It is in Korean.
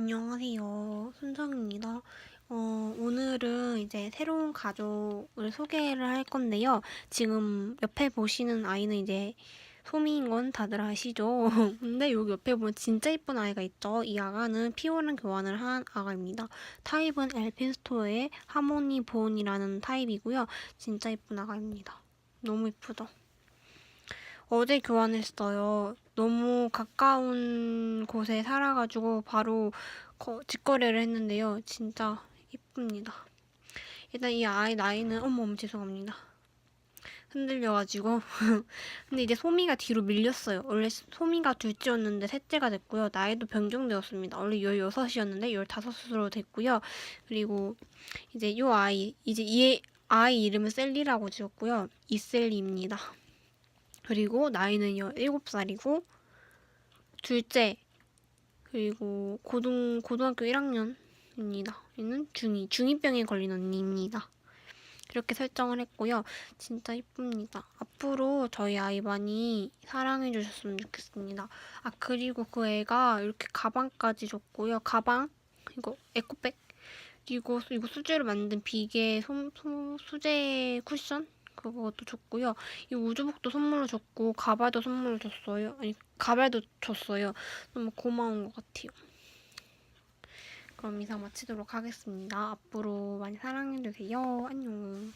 안녕하세요. 순정입니다. 어, 오늘은 이제 새로운 가족을 소개를 할 건데요. 지금 옆에 보시는 아이는 이제 소미인 건 다들 아시죠? 근데 여기 옆에 보면 진짜 이쁜 아이가 있죠? 이 아가는 피오랑 교환을 한 아가입니다. 타입은 엘핀스토어의 하모니 본이라는 타입이고요. 진짜 이쁜 아가입니다. 너무 이쁘죠? 어제 교환했어요. 너무 가까운 곳에 살아가지고 바로 거- 직거래를 했는데요. 진짜 이쁩니다. 일단 이 아이 나이는 어머 어머 죄송합니다. 흔들려가지고 근데 이제 소미가 뒤로 밀렸어요. 원래 소미가 둘째였는데 셋째가 됐고요. 나이도 변경되었습니다. 원래 16이었는데 15으로 됐고요. 그리고 이제 이 아이 이제 이 아이 이름은 셀리라고 지었고요. 이셀리입니다. 그리고 나이는 17살이고 둘째 그리고 고등 고등학교 1학년입니다. 얘는 중2 중2병에 걸린 언니입니다. 이렇게 설정을 했고요. 진짜 이쁩니다. 앞으로 저희 아이 많이 사랑해 주셨으면 좋겠습니다. 아 그리고 그 애가 이렇게 가방까지 줬고요. 가방 이거 에코백 그리고 이거 수제로 만든 비계 소, 소, 수제 쿠션 그것도 줬고요. 이 우주복도 선물로 줬고 가발도 선물로 줬어요. 아니 가발도 줬어요. 너무 고마운 것 같아요. 그럼 이상 마치도록 하겠습니다. 앞으로 많이 사랑해주세요. 안녕.